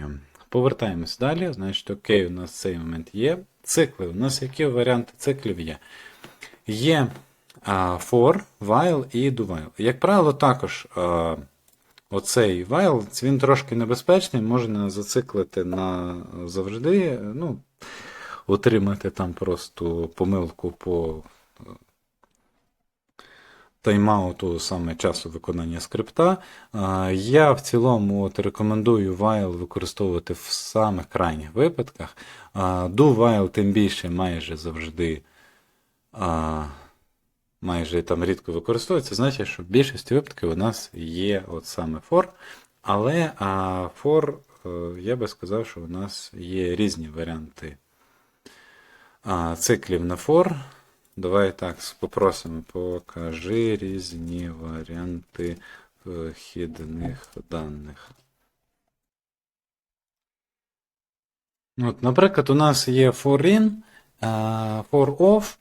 достатньо. Повертаємось далі. Значить, окей, у нас цей момент є. Цикли. У нас які варіанти циклів є? Є for, while і do while. Як правило, також оцей while, він трошки небезпечний, можна зациклити на завжди. Ну, отримати там просто помилку по тайм-ауту саме часу виконання скрипта. Я в цілому от рекомендую while використовувати в самих крайніх випадках. Do while тим більше майже завжди. Майже там рідко використовується, значить, що в більшості випадків у нас є от саме for. Але for, е, я би сказав, що у нас є різні варіанти циклів на for. Давай так попросимо, покажи різні варіанти вхідних даних. От, наприклад, у нас є for in, for off,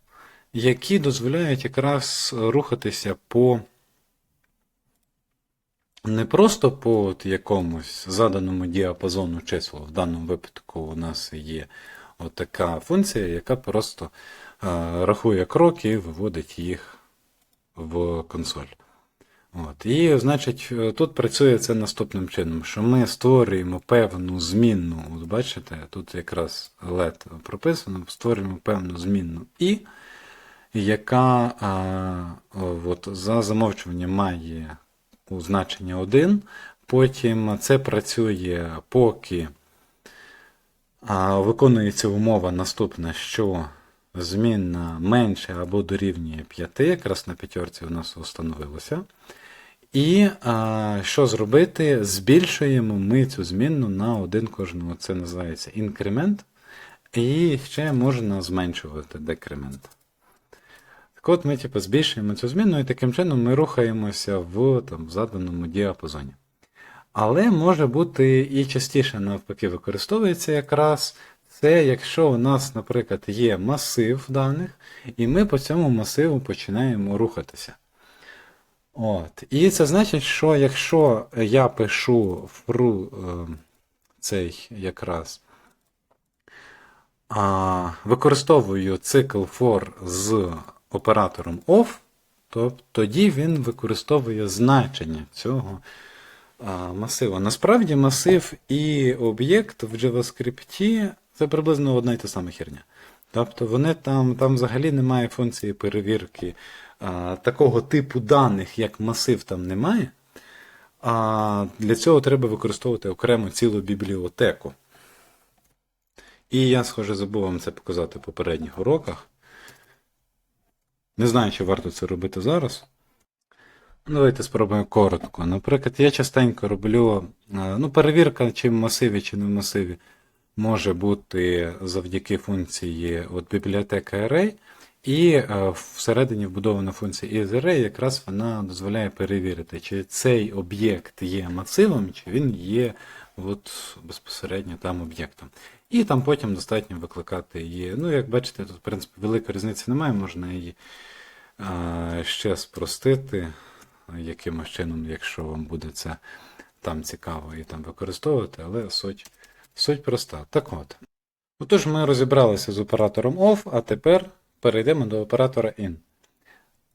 які дозволяють якраз рухатися по не просто по от якомусь заданому діапазону чисел. В даному випадку у нас є от така функція, яка просто рахує кроки і виводить їх в консоль. От. І, значить, е, тут працює це наступним чином, що ми створюємо певну змінну, от бачите, тут якраз LED прописано, створюємо певну змінну і, яка а, от, за замовчуванням має значення 1. Потім це працює, поки а, виконується умова наступна, що змінна менше або дорівнює 5, якраз на п'ятерці у нас встановилося. І а, що зробити? Збільшуємо ми цю змінну на один кожного. Це називається інкремент. І ще можна зменшувати декремент. Так от ми типу, збільшуємо цю зміну, і таким чином ми рухаємося в там, заданому діапазоні. Але може бути і частіше навпаки використовується якраз це, якщо у нас, наприклад, є масив даних, і ми по цьому масиву починаємо рухатися. От. І це значить, що якщо я пишу фру е, цей якраз а, використовую цикл for з оператором off, то тоді він використовує значення цього а, масиву. Насправді масив і об'єкт в JavaScript це приблизно одна і та сама херня. Тобто вони там, там взагалі немає функції перевірки а, такого типу даних, як масив там немає. А для цього треба використовувати окремо цілу бібліотеку. І я, схоже, забув вам це показати в попередніх уроках. Не знаю, чи варто це робити зараз. Давайте спробуємо коротко. Наприклад, я частенько роблю ну, перевірка, чи в масиві, чи не в масиві, може бути завдяки функції от, бібліотека Array. І е, всередині вбудована функція isArray, якраз вона дозволяє перевірити, чи цей об'єкт є масивом, чи він є от, безпосередньо там об'єктом. І там потім достатньо викликати її. Ну, як бачите, тут, в принципі, великої різниці немає, можна її а, ще спростити якимось чином, якщо вам буде це там цікаво і там використовувати, але суть, суть проста. Так от. Отож, ми розібралися з оператором OFF, а тепер перейдемо до оператора IN.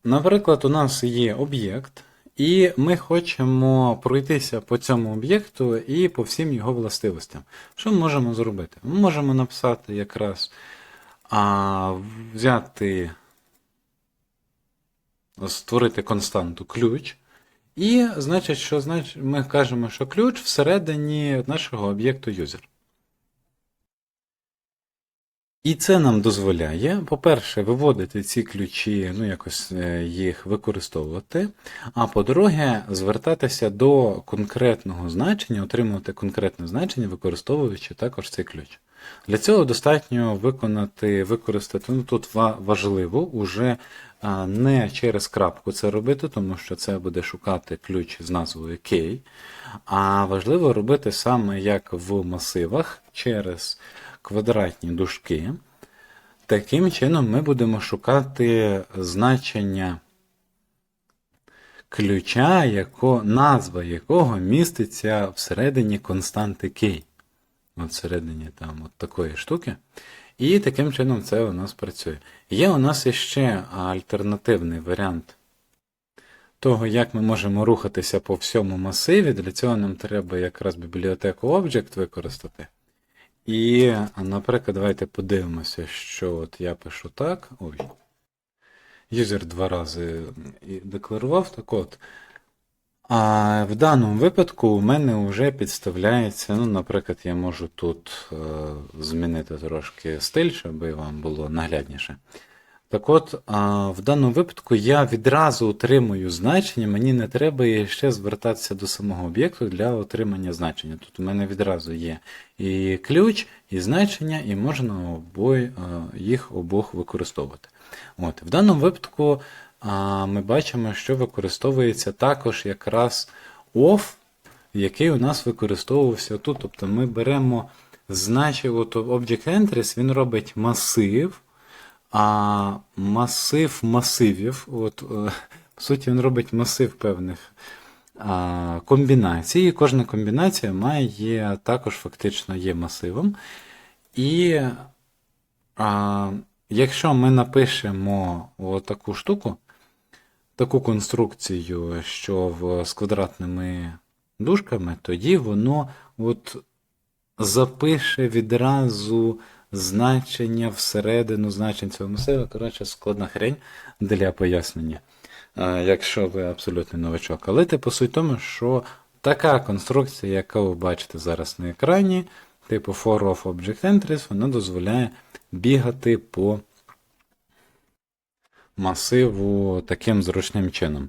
Наприклад, у нас є об'єкт, і ми хочемо пройтися по цьому об'єкту і по всім його властивостям. Що ми можемо зробити? Ми можемо написати якраз а, взяти, створити константу ключ. І значить, що значить, ми кажемо, що ключ всередині нашого об'єкту user. І це нам дозволяє, по-перше, виводити ці ключі, ну якось е, їх використовувати. А по-друге, звертатися до конкретного значення, отримувати конкретне значення, використовуючи також цей ключ. Для цього достатньо виконати, використати, ну тут важливо уже не через крапку це робити, тому що це буде шукати ключ з назвою key, а важливо робити саме як в масивах через квадратні дужки. Таким чином ми будемо шукати значення ключа, яко, назва якого міститься всередині константи key. от всередині там от такої штуки. І таким чином це у нас працює. Є у нас іще альтернативний варіант того, як ми можемо рухатися по всьому масиві. Для цього нам треба якраз бібліотеку Object використати. І, наприклад, давайте подивимося, що от я пишу так. Ой. Юзер два рази декларував так от. А в даному випадку у мене вже підставляється, ну, наприклад, я можу тут е, змінити трошки стиль, щоб вам було наглядніше. Так от, в даному випадку я відразу отримую значення, мені не треба ще звертатися до самого об'єкту для отримання значення. Тут у мене відразу є і ключ, і значення, і можна обой, їх обох використовувати. От, В даному випадку ми бачимо, що використовується також якраз off, який у нас використовувався тут. Тобто ми беремо значення, от Object Entries, він робить масив. А масив масивів, от, е, по суті, він робить масив певних комбінацій. І кожна комбінація має також фактично є масивом. І а, якщо ми напишемо таку штуку, таку конструкцію, що в, з квадратними дужками, тоді воно от запише відразу значення всередину значень цього масиву. Коротше, складна хрень для пояснення, якщо ви абсолютний новачок. Але типу суть в тому, що така конструкція, яку ви бачите зараз на екрані, типу for of Object Entries, вона дозволяє бігати по масиву таким зручним чином.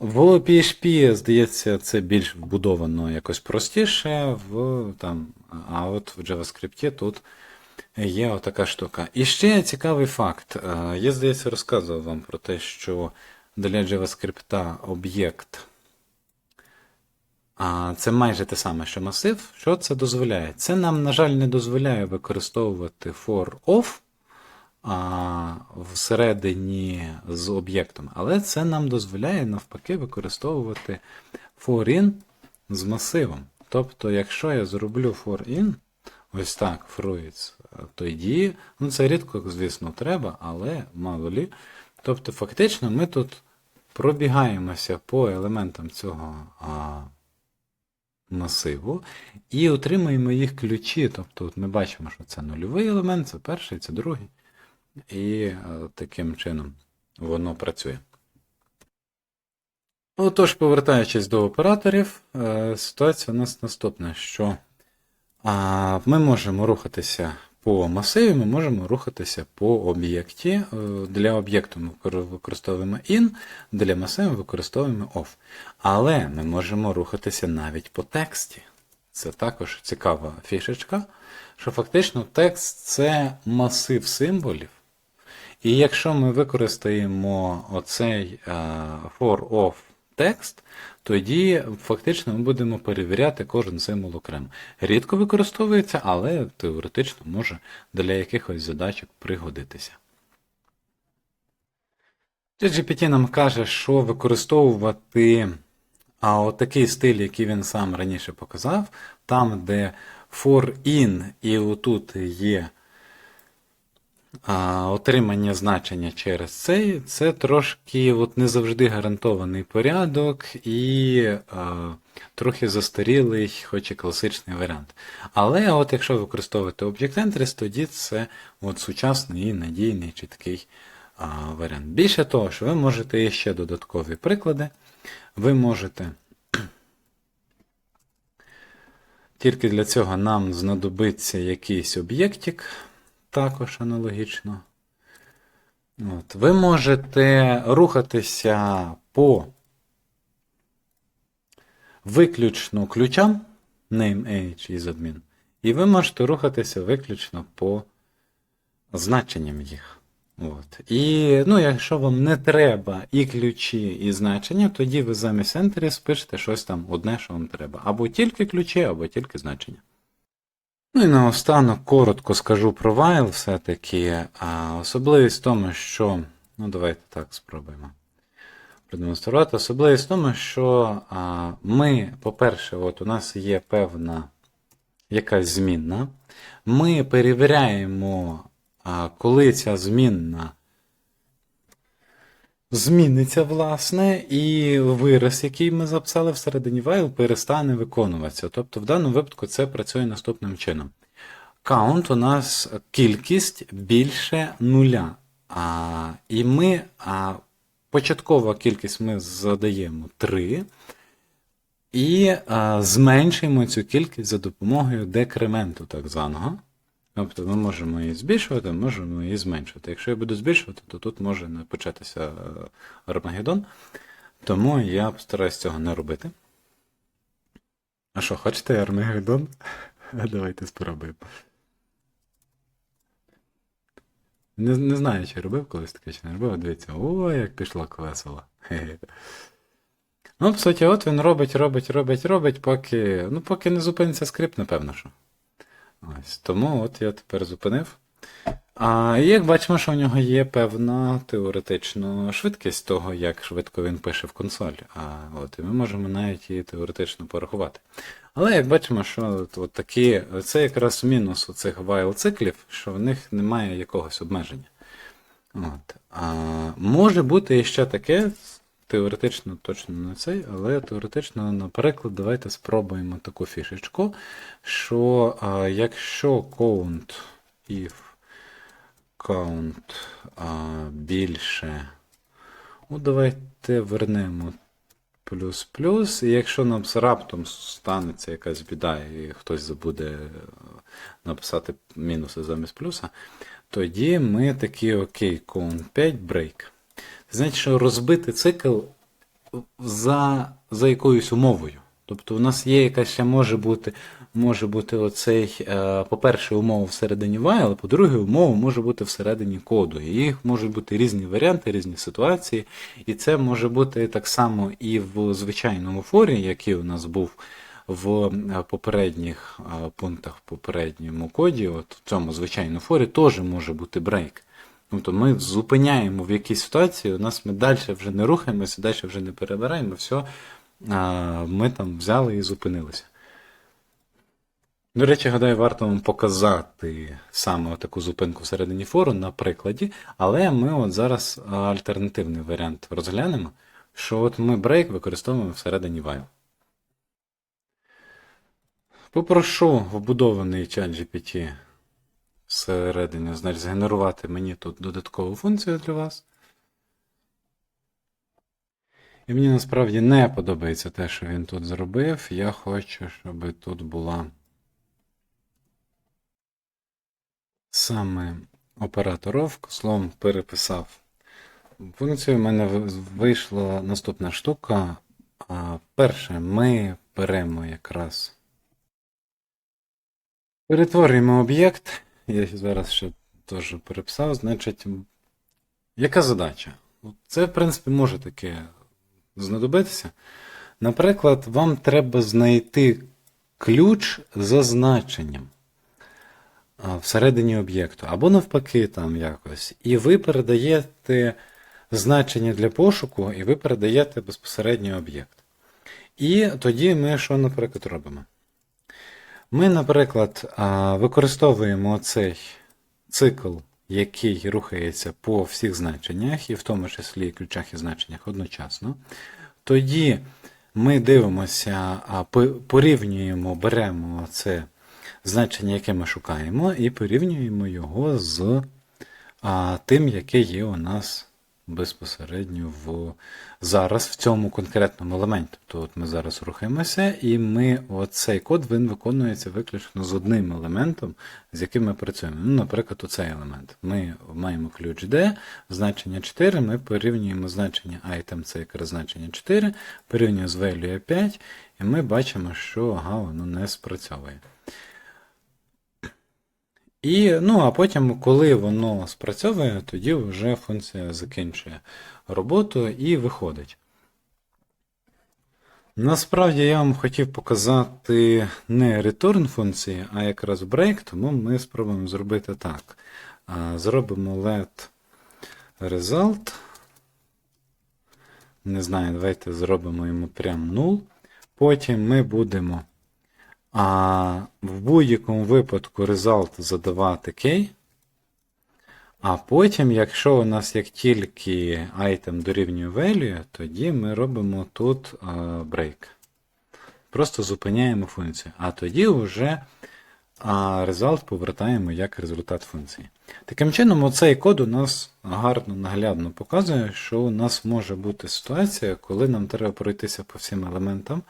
В PHP, здається, це більш вбудовано якось простіше, в, там, а от в JavaScript тут Є отака штука. І ще цікавий факт. Е, я, здається, розказував вам про те, що для JavaScript об'єкт це майже те саме, що масив. Що це дозволяє? Це нам, на жаль, не дозволяє використовувати for of всередині з об'єктом, але це нам дозволяє навпаки використовувати for in з масивом. Тобто, якщо я зроблю for in, ось так, fruits, тоді, ну це рідко, звісно, треба, але мало лі. Тобто, фактично, ми тут пробігаємося по елементам цього а, масиву і отримуємо їх ключі. Тобто, от ми бачимо, що це нульовий елемент, це перший, це другий. І а, таким чином воно працює. Отож, повертаючись до операторів, е, ситуація у нас наступна, що ми можемо рухатися по масиві ми можемо рухатися по об'єкті. Е, для об'єкту ми використовуємо in, для масиву використовуємо off. Але ми можемо рухатися навіть по тексті. Це також цікава фішечка, що фактично текст це масив символів. І якщо ми використаємо оцей е, for of текст, тоді фактично ми будемо перевіряти кожен символ окремо. Рідко використовується, але теоретично може для якихось задачок пригодитися. GPT нам каже, що використовувати а отакий стиль, який він сам раніше показав, там, де for in і отут є а, Отримання значення через цей це трошки от не завжди гарантований порядок і а, трохи застарілий, хоч і класичний варіант. Але от якщо використовувати Object Entries, тоді це от сучасний і надійний чіткий а, варіант. Більше того, що ви можете ще додаткові приклади. Ви можете. Тільки для цього нам знадобиться якийсь об'єктик також аналогічно. От. Ви можете рухатися по виключно ключам name, age і admin. І ви можете рухатися виключно по значенням їх. От. І ну, якщо вам не треба і ключі, і значення, тоді ви замість Enter спишете щось там одне, що вам треба. Або тільки ключі, або тільки значення. Ну і наостанок коротко скажу про Вайл все-таки. Особливість в тому, що. Ну, давайте так спробуємо продемонструвати. Особливість в тому, що ми, по-перше, от у нас є певна якась змінна. Ми перевіряємо, коли ця змінна зміниться, власне, і вираз, який ми записали всередині while, перестане виконуватися. Тобто, в даному випадку це працює наступним чином. Count у нас кількість більше нуля. А, і ми а, початкова кількість ми задаємо 3. І а, зменшуємо цю кількість за допомогою декременту, так званого. Тобто ми можемо її збільшувати, можемо її зменшувати. Якщо я буду збільшувати, то тут може початися е, Армагеддон. Тому я постараюсь цього не робити. А що, хочете Армагеддон? Давайте спробуємо. Не, не знаю, чи робив колись таке, чи не робив. Дивіться, о, як пішло весело. Ну, по суті, от він робить, робить, робить, робить, поки. Ну, поки не зупиниться скрипт, напевно, що. Ось. Тому от я тепер зупинив. А як бачимо, що у нього є певна теоретична швидкість того, як швидко він пише в консоль. А, от, і ми можемо навіть її теоретично порахувати. Але як бачимо, що от, от такі, це якраз мінус у цих while циклів, що в них немає якогось обмеження. От. А, може бути ще таке, теоретично точно не цей, але теоретично, наприклад, давайте спробуємо таку фішечку, що а, якщо count if count а, більше, ну, давайте вернемо плюс-плюс, і якщо нам раптом станеться якась біда, і хтось забуде написати мінуси замість плюса, тоді ми такі окей, count 5 break. Значить, що розбити цикл за, за якоюсь умовою. Тобто у нас є якась ще може бути, може бути оцей, е, по-перше, умова всередині while, по-друге, умова може бути всередині коду. І їх можуть бути різні варіанти, різні ситуації. І це може бути так само і в звичайному форі, який у нас був в е, попередніх е, пунктах в попередньому коді, от в цьому звичайному форі, теж може бути брейк. Тобто ми зупиняємо в якійсь ситуації, у нас ми далі вже не рухаємося, далі вже не перебираємо, все, ми там взяли і зупинилися. До речі, гадаю, варто вам показати саме таку зупинку всередині фору на прикладі, але ми от зараз альтернативний варіант розглянемо, що от ми брейк використовуємо всередині while. Попрошу вбудований чат GPT всередині, значить, згенерувати мені тут додаткову функцію для вас. І мені насправді не подобається те, що він тут зробив. Я хочу, щоб тут була саме оператор словом переписав функцію. У мене вийшла наступна штука. Перше, ми беремо якраз. Перетворюємо об'єкт. Я зараз ще теж переписав. Значить, яка задача? Це, в принципі, може таке знадобитися. Наприклад, вам треба знайти ключ за значенням всередині об'єкту, або навпаки, там якось. І ви передаєте значення для пошуку, і ви передаєте безпосередньо об'єкт. І тоді ми що, наприклад, робимо? Ми, наприклад, використовуємо цей цикл, який рухається по всіх значеннях, і в тому числі ключах і значеннях одночасно. Тоді ми дивимося, порівнюємо, беремо це значення, яке ми шукаємо, і порівнюємо його з тим, яке є у нас безпосередньо в зараз в цьому конкретному елементі. Тобто от ми зараз рухаємося, і ми оцей код він виконується виключно з одним елементом, з яким ми працюємо. Ну, Наприклад, оцей елемент. Ми маємо ключ D, значення 4, ми порівнюємо значення item, це якраз значення 4, порівнюємо з value 5, і ми бачимо, що ага, воно не спрацьовує. І, ну, а потім, коли воно спрацьовує, тоді вже функція закінчує роботу і виходить. Насправді я вам хотів показати не return функції, а якраз break, тому ми спробуємо зробити так. Зробимо let result. Не знаю, давайте зробимо йому прям 0. Потім ми будемо А в будь-якому випадку result задавати key. А потім, якщо у нас як тільки item дорівнює value, тоді ми робимо тут break. Просто зупиняємо функцію. А тоді вже result повертаємо як результат функції. Таким чином, оцей код у нас гарно наглядно показує, що у нас може бути ситуація, коли нам треба пройтися по всім елементам,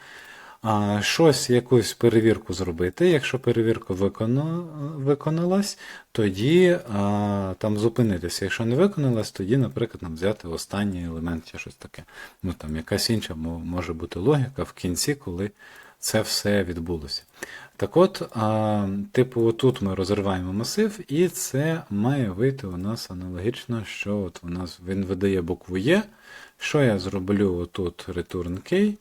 щось, якусь перевірку зробити. Якщо перевірка виконалась, тоді а, там зупинитися. Якщо не виконалась, тоді, наприклад, нам взяти останній елемент чи щось таке. Ну, там якась інша може бути логіка в кінці, коли це все відбулося. Так от, а, типу, тут ми розриваємо масив, і це має вийти у нас аналогічно, що от у нас він видає букву Є. Що я зроблю отут return key?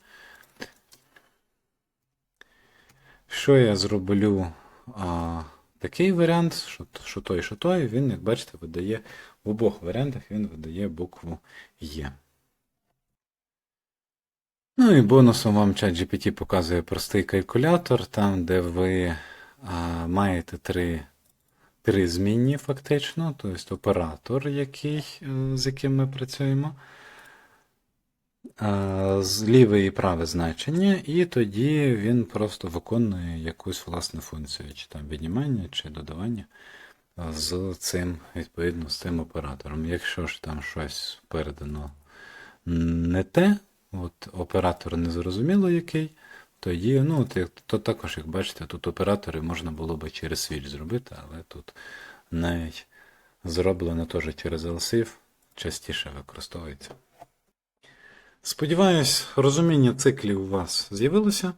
Що я зроблю а, такий варіант, що, що той, що той, він, як бачите, видає в обох варіантах він видає букву Є. Ну і бонусом вам ChatGPT показує простий калькулятор, там, де ви а, маєте три, три змінні фактично, тобто оператор, який, е, з яким ми працюємо, ліве і праве значення, і тоді він просто виконує якусь власну функцію, чи там віднімання, чи додавання з цим, відповідно, з цим оператором. Якщо ж там щось передано не те, от оператор не зрозуміло який, тоді, ну, то також, як бачите, тут оператори можна було би через switch зробити, але тут навіть зроблено теж через LSIF частіше використовується. Сподіваюсь, розуміння циклів у вас з'явилося,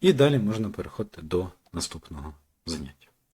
і далі можна переходити до наступного заняття.